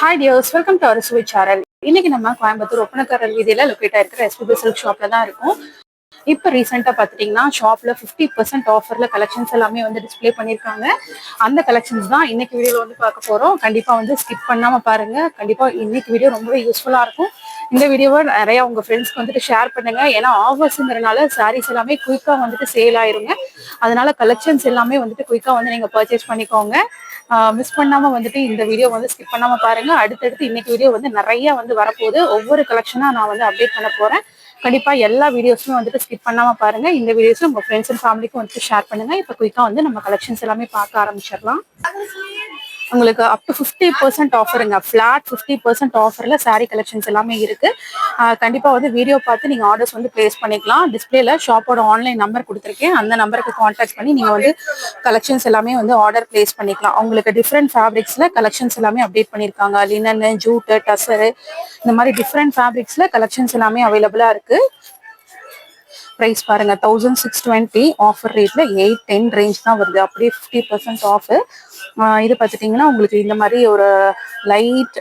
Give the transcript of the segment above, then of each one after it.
Hi dears welcome to our Suvai channel இன்னைக்கு நம்ம கோயம்புத்தூர் ஒப்பனக்காரர் வீதியில லொக்கேட் ஆயிருக்கிற எஸ்பிபி சில்க் ஷாப்ல தான் இருக்கும். இப்போ ரீசெண்டாக பார்த்துட்டிங்கன்னா ஷாப்பில் ஃபிஃப்டி பர்சன்ட் ஆஃபரில் கலெக்ஷன்ஸ் எல்லாமே வந்து டிஸ்ப்ளே பண்ணியிருக்காங்க. அந்த கலெக்ஷன்ஸ் தான் இன்னைக்கு வீடியோவில் வந்து பார்க்க போகிறோம் கண்டிப்பாக வந்து ஸ்கிப் பண்ணாமல் பாருங்கள் கண்டிப்பாக இன்னைக்கு வீடியோ ரொம்பவே யூஸ்ஃபுல்லாக இருக்கும். இந்த வீடியோவை நிறைய உங்க ஃப்ரெண்ட்ஸ்க்கு வந்துட்டு ஷேர் பண்ணுங்க. ஏன்னா ஆஃபர்ஸுங்கிறனால சாரீஸ் எல்லாமே குயிக்காக வந்துட்டு சேல் ஆயிருங்க. அதனால கலெக்ஷன்ஸ் எல்லாமே வந்துட்டு குயிக்காக வந்து நீங்க பர்ச்சேஸ் பண்ணிக்கோங்க. மிஸ் பண்ணாம வந்துட்டு இந்த வீடியோ வந்து ஸ்கிப் பண்ணாம பாருங்க. அடுத்தடுத்து இன்னைக்கு வீடியோ வந்து நிறைய வந்து வரப்போகுது. ஒவ்வொரு கலெக்ஷனா நான் வந்து அப்டேட் பண்ண போறேன். கண்டிப்பா எல்லா வீடியோஸுமே வந்துட்டு ஸ்கிப் பண்ணாம பாருங்க. இந்த வீடியோஸும் உங்க ஃப்ரெண்ட்ஸ் அண்ட் ஃபேமிலிக்கும் வந்துட்டு ஷேர் பண்ணுங்க. இப்போ குயிக்கா வந்து நம்ம கலெக்ஷன்ஸ் எல்லாமே பார்க்க ஆரம்பிச்சிடலாம். உங்களுக்கு அப் டு ஃபிஃப்டி பர்சன்ட் ஆஃபருங்க ஃப்ளாட் ஃபிஃப்டி பர்சன்ட் ஆஃபரில் சாரீ கலெக்ஷன்ஸ் எல்லாமே இருக்குது கண்டிப்பாக வந்து வீடியோ பார்த்து நீங்கள் ஆர்டர்ஸ் வந்து பிளேஸ் பண்ணிக்கலாம். டிஸ்பிளேல ஷாப்போட ஆன்லைன் நம்பர் கொடுத்துருக்கேன். அந்த நம்பருக்கு காண்டாக்ட் பண்ணி நீங்கள் வந்து கலெக்ஷன்ஸ் எல்லாமே வந்து ஆர்டர் பிளேஸ் பண்ணிக்கலாம். உங்களுக்கு டிஃப்ரெண்ட் ஃபேப்ரிக்ஸில் கலெக்ஷன்ஸ் எல்லாமே அப்டேட் பண்ணியிருக்காங்க லினன் ஜூட்டு டசரு இந்த மாதிரி டிஃப்ரெண்ட் ஃபேப்ரிக்ஸில் கலெக்ஷன்ஸ் எல்லாமே அவைலபிளாக இருக்குது ப்ரைஸ் பாருங்க தௌசண்ட் சிக்ஸ் டுவெண்ட்டி ஆஃபர் ரேட்ல எயிட் டென் ரேஞ்ச் தான் வருது. அப்படியே ஃபிஃப்டி பர்சன்ட் ஆஃப் இது பார்த்துட்டிங்கன்னா உங்களுக்கு இந்த மாதிரி ஒரு லைட்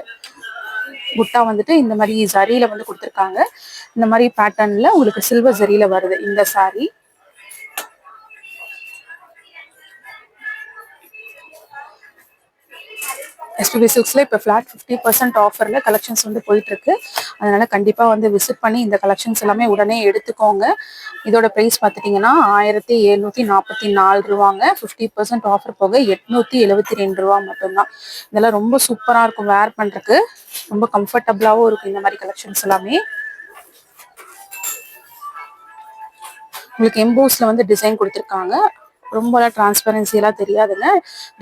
குட்டா வந்துட்டு இந்த மாதிரி ஜரியில வந்து கொடுத்துருக்காங்க. இந்த மாதிரி பேட்டர்ன்ல உங்களுக்கு சில்வர் ஜரியில வருது. இந்த சாரீ எஸ்பிபி சிக்ஸில் இப்போ ஃபிளாட் ஃபிஃப்டி பர்சன்ட் ஆஃபரில் கலெக்ஷன்ஸ் வந்து போயிட்டு அதனால் கண்டிப்பாக வந்து விசிட் பண்ணி இந்த கலெக்ஷன்ஸ் எல்லாமே உடனே எடுத்துக்கோங்க. இதோட ப்ரைஸ் பார்த்துட்டிங்கன்னா ஆயிரத்தி எழுநூற்றி நாற்பத்தி நாலு ரூபாங்க. ஃபிஃப்டி பர்சன்ட் ஆஃபர் போக எட்நூற்றி எழுபத்தி ரெண்டு ரூபா மட்டும்தான். இதெல்லாம் ரொம்ப சூப்பராக இருக்கும் வேர் பண்ணுறதுக்கு ரொம்ப கம்ஃபர்டபுளாகவும் இருக்கும் இந்த மாதிரி கலெக்ஷன்ஸ் எல்லாமே. உங்களுக்கு எம்போஸில் வந்து டிசைன் கொடுத்துருக்காங்க. ரொம்பலாம் டிரான்ஸ்பரன்சியெல்லாம் தெரியாதுங்க.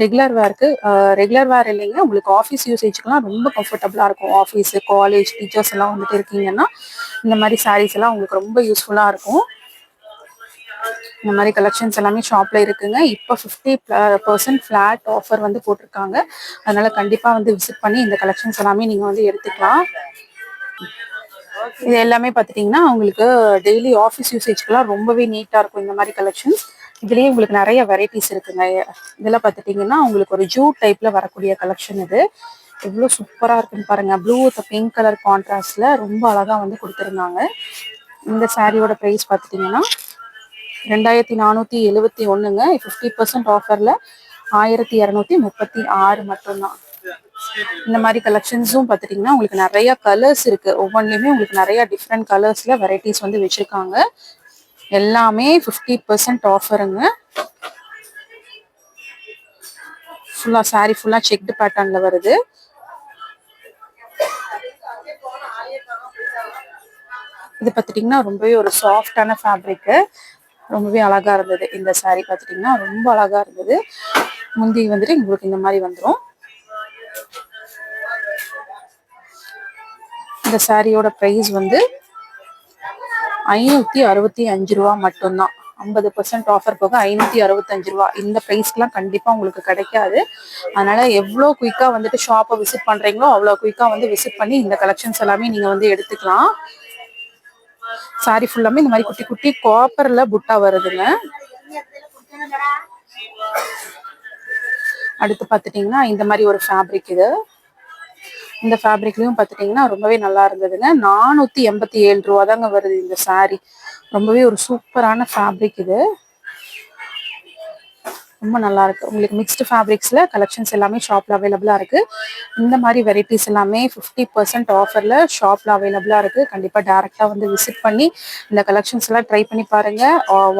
ரெகுலர் வேர்க்கு ரெகுலர் வேர் இல்லைங்க. உங்களுக்கு ஆஃபீஸ் யூசேஜ்க்குலாம் ரொம்ப கம்ஃபர்டபுளாக இருக்கும். ஆஃபீஸ் காலேஜ் டீச்சர்ஸ் எல்லாம் வந்துட்டு இருக்கீங்கன்னா இந்த மாதிரி சாரீஸ் எல்லாம் உங்களுக்கு ரொம்ப யூஸ்ஃபுல்லாக இருக்கும். இந்த மாதிரி கலெக்ஷன்ஸ் எல்லாமே ஷாப்ல இருக்குங்க. இப்போ ஃபிஃப்டி பர்சன்ட் ஃபிளாட் ஆஃபர் வந்து போட்டிருக்காங்க. அதனால கண்டிப்பா வந்து விசிட் பண்ணி இந்த கலெக்ஷன்ஸ் எல்லாமே நீங்க வந்து எடுத்துக்கலாம். இது எல்லாமே பார்த்துட்டிங்கன்னா உங்களுக்கு டெய்லி ஆஃபீஸ் யூசேஜ்க்குலாம் ரொம்பவே நீட்டாக இருக்கும் இந்த மாதிரி கலெக்ஷன்ஸ் இதுலேயே உங்களுக்கு நிறைய வெரைட்டிஸ் இருக்குங்க. இதெல்லாம் பார்த்துட்டிங்கன்னா உங்களுக்கு ஒரு ஜூ டைப்பில் வரக்கூடிய கலெக்ஷன் இது. எவ்வளோ சூப்பராக இருக்குன்னு பாருங்க. ப்ளூ வித் பிங்க் கலர் கான்ட்ராஸ்டில் ரொம்ப அழகாக வந்து கொடுத்துருந்தாங்க. இந்த சாரியோட ப்ரைஸ் பார்த்துட்டிங்கன்னா ரெண்டாயிரத்தி நானூற்றி எழுபத்தி ஒன்றுங்க ஃபிஃப்டி பர்சன்ட் ஆஃபரில் ஆயிரத்தி இரநூத்தி முப்பத்தி ஆறு மட்டும்தான். இந்த மாதிரி கலெக்ஷன்ஸும் பார்த்துட்டிங்கன்னா உங்களுக்கு நிறைய கலர்ஸ் இருக்கு. ஒவ்வொன்றுலையுமே உங்களுக்கு நிறைய டிஃப்ரெண்ட் கலர்ஸ்ல வெரைட்டிஸ் வந்து வச்சிருக்காங்க. எல்லாமே ஃபிஃப்டி பர்சன்ட் ஆஃபருங்க ஃபுல்லா சாரி ஃபுல்லா செக்டு பேட்டர்ன்ல வருது. இது பார்த்துட்டிங்கன்னா ரொம்பவே ஒரு சாஃப்டான ஃபேப்ரிக்கு ரொம்பவே அழகா இருந்தது. இந்த சாரி பார்த்துட்டிங்கன்னா ரொம்ப அழகா இருந்தது. முந்தி வந்துட்டு உங்களுக்கு இந்த மாதிரி வந்துடும் இந்த சாரியோட ப்ரைஸ் வந்து ஐநூத்தி அறுபத்தி அஞ்சு ரூபா மட்டும்தான். ஐம்பது பர்சன்ட் ஆஃபர் போக ஐநூத்தி அறுபத்தஞ்சு ரூபா. இந்த ப்ரைஸ்க்குலாம் கண்டிப்பா உங்களுக்கு கிடைக்காது. அதனால எவ்வளோ குயிக்கா வந்துட்டு ஷாப்பை விசிட் பண்றீங்களோ அவ்வளோ குயிக்கா வந்து விசிட் பண்ணி இந்த கலெக்ஷன்ஸ் எல்லாமே நீங்க வந்து எடுத்துக்கலாம். சாரி ஃபுல்லாமே இந்த மாதிரி குட்டி குட்டி காப்பர்ல புட்டா வருதுங்க. அடுத்து பார்த்துட்டிங்கன்னா இந்த மாதிரி ஒரு ஃபேப்ரிக் இது. இந்த ஃபேப்ரிக்லயும் பார்த்துட்டிங்கன்னா ரொம்பவே நல்லா இருந்ததுங்க. நானூற்றி எண்பத்தி ஏழு ரூபா தாங்க வருது இந்த சாரீ ரொம்பவே ஒரு சூப்பரான ஃபேப்ரிக் இது. ரொம்ப நல்லா இருக்கு உங்களுக்கு மிக்ஸ்டு ஃபேப்ரிக்ஸ்ல கலெக்ஷன்ஸ் எல்லாமே ஷாப்ல அவைலபிளா இருக்கு. இந்த மாதிரி வெரைட்டிஸ் எல்லாமே ஃபிஃப்டி பர்சன்ட் ஆஃபர்ல ஷாப்ல அவைலபிளா இருக்கு. கண்டிப்பா டேரக்டா வந்து விசிட் பண்ணி இந்த கலெக்ஷன்ஸ் எல்லாம் ட்ரை பண்ணி பாருங்க.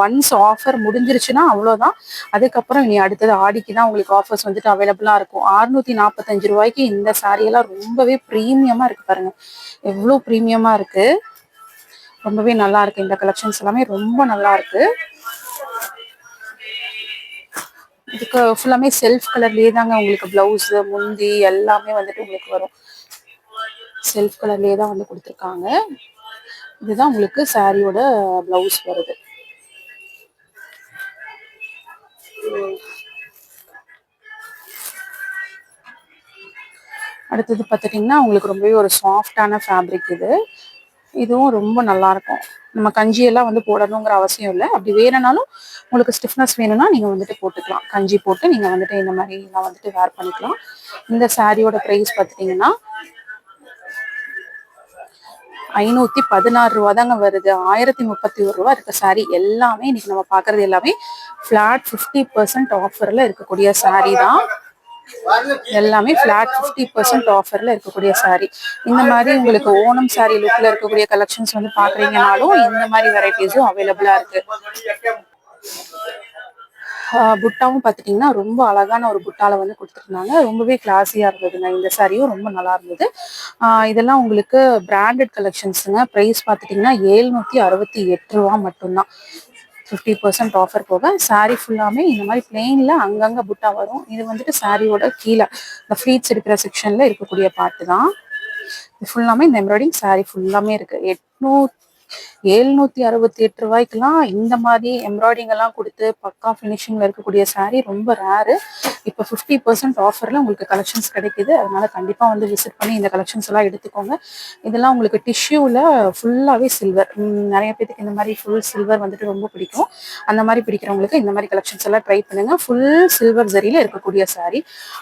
ஒன்ஸ் ஆஃபர் முடிஞ்சிருச்சுன்னா அவ்வளோதான் அதுக்கப்புறம் இனி அடுத்தது ஆடிக்கு தான் உங்களுக்கு ஆஃபர்ஸ் வந்துட்டு அவைலபிளா இருக்கும். அறுநூத்தி நாற்பத்தஞ்சு ரூபாய்க்கு இந்த சாரியெல்லாம் ரொம்பவே ப்ரீமியமா இருக்கு பாருங்க. எவ்வளோ ப்ரீமியமா இருக்கு. ரொம்பவே நல்லா இருக்கு இந்த கலெக்ஷன்ஸ் எல்லாமே ரொம்ப நல்லா இருக்கு இதுக்கு ஃபுல்லாமே செல்ஃப் கலர்லயே தாங்க உங்களுக்கு பிளவுஸ் முந்தி எல்லாமே வந்துட்டு உங்களுக்கு வரும். செல்ஃப் கலர்லயே தான் வந்து கொடுத்துருக்காங்க. இதுதான் உங்களுக்கு சாரியோட பிளவுஸ் வருது. அடுத்தது பார்த்துட்டிங்கன்னா உங்களுக்கு ரொம்பவே ஒரு சாஃப்டான ஃபேப்ரிக் இது. இதுவும் ரொம்ப நல்லா இருக்கும் நம்ம கஞ்சியெல்லாம் வந்து போடணுங்கிற அவசியம் இல்லை. அப்படி வேணும்னாலும் உங்களுக்கு ஸ்டிஃப்னஸ் வேணும்னா நீங்கள் வந்துட்டு போட்டுக்கலாம். கஞ்சி போட்டு நீங்கள் வந்துட்டு இந்த மாதிரி நான் வந்துட்டு வேர் பண்ணிக்கலாம். இந்த சாரியோட ப்ரைஸ் பார்த்துட்டிங்கன்னா ஐநூற்றி பதினாறு ரூபா தாங்க வருது. ஆயிரத்தி முப்பத்தி ஒரு ரூபா இருக்க சாரி எல்லாமே இன்னைக்கு நம்ம பார்க்குறது எல்லாமே ஃப்ளாட் ஃபிஃப்டி பர்சன்ட் ஆஃபரில் இருக்கக்கூடிய சாரி தான். எல்லாமே ஃபிளாட் ஃபிஃப்டி பர்சன்ட் ஆஃபர்ல இருக்கக்கூடிய சாரி இந்த மாதிரி உங்களுக்கு ஓணம் சாரி லுக்ல இருக்கக்கூடிய கலெக்ஷன்ஸ் வந்து பாக்குறீங்கனாலும் இந்த மாதிரி வெரைட்டிஸும் அவைலபிளா இருக்கு. புட்டாவும் பார்த்துட்டிங்கன்னா ரொம்ப அழகான ஒரு புட்டால வந்து கொடுத்துருந்தாங்க. ரொம்பவே கிளாஸியாக இருந்ததுங்க. இந்த சாரியும் ரொம்ப நல்லா இருந்தது. இதெல்லாம் உங்களுக்கு பிராண்டட் கலெக்ஷன்ஸுங்க ப்ரைஸ் பார்த்துட்டிங்கன்னா ஏழ்நூற்றி அறுபத்தி எட்டு ரூபா மட்டும்தான். ஃபிஃப்டி பர்சன்ட் ஆஃபர் போக சாரீ ஃபுல்லாமே இந்த மாதிரி பிளெயினில் அங்கங்கே புட்டா வரும். இது வந்துட்டு சாரியோட கீழே இந்த ஃப்ளீட்ஸ் இருக்கிற செக்ஷனில் இருக்கக்கூடிய பாட்டு தான். இது ஃபுல்லாமே இந்த எம்ப்ராய்டிங் சாரீ ஃபுல்லாமே இருக்கு. எட்நூ ஏழ்நூத்தி அறுபத்தி எட்டு ரூபாய்க்குலாம் இந்த மாதிரி எம்ப்ராய்டிங் எல்லாம் கொடுத்து பக்கா ஃபினிஷிங்ல இருக்கக்கூடிய சாரீ ரொம்ப ரேரு இப்போ ஃபிஃப்டி பர்சன்ட் ஆஃபர்ல உங்களுக்கு கலெக்ஷன்ஸ் கிடைக்குது. அதனால கண்டிப்பா வந்து விசிட் பண்ணி இந்த கலெக்ஷன்ஸ் எல்லாம் எடுத்துக்கோங்க. இதெல்லாம் உங்களுக்கு டிஷ்யூல ஃபுல்லாவே சில்வர் நிறைய பேத்துக்கு இந்த மாதிரி ஃபுல் சில்வர் வந்துட்டு ரொம்ப பிடிக்கும். அந்த மாதிரி பிடிக்கிறவங்களுக்கு இந்த மாதிரி கலெக்ஷன்ஸ் எல்லாம் ட்ரை பண்ணுங்க. ஃபுல் சில்வர் ஜரியில இருக்கக்கூடிய saree.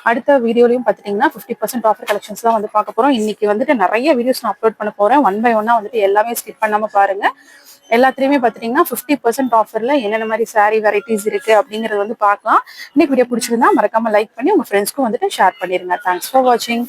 அடுத்த வீடியோலையும் பார்த்துட்டீங்கன்னா ஃபிஃப்டி பர்சன்ட் ஆஃபர் கலெக்ஷன்ஸ் தான் வந்து பார்க்க போறோம். இன்னைக்கு வந்துட்டு நிறைய வீடியோஸ் நான் அப்லோட் பண்ண போறேன். ஒன் பை ஒன்னா வந்துட்டு எல்லாமே ஸ்கிப் பண்ணாம பாருங்க. எல்லாத்துலயுமே பாத்துட்டீங்கன்னா ஃபிஃப்டி பர்சன்ட் ஆஃபரில் என்னென்ன மாதிரி சாரீ வெரைட்டிஸ் இருக்கு அப்படிங்கிறது வந்து பார்க்கலாம். இன்னைக்கு வீடியோ பிடிச்சிருந்தா மறக்காம லைக் பண்ணி உங்க ஃப்ரெண்ட்ஸ்க்கும் வந்துட்டு ஷேர் பண்ணிடுங்க தேங்க்ஸ் ஃபார் வாட்சிங்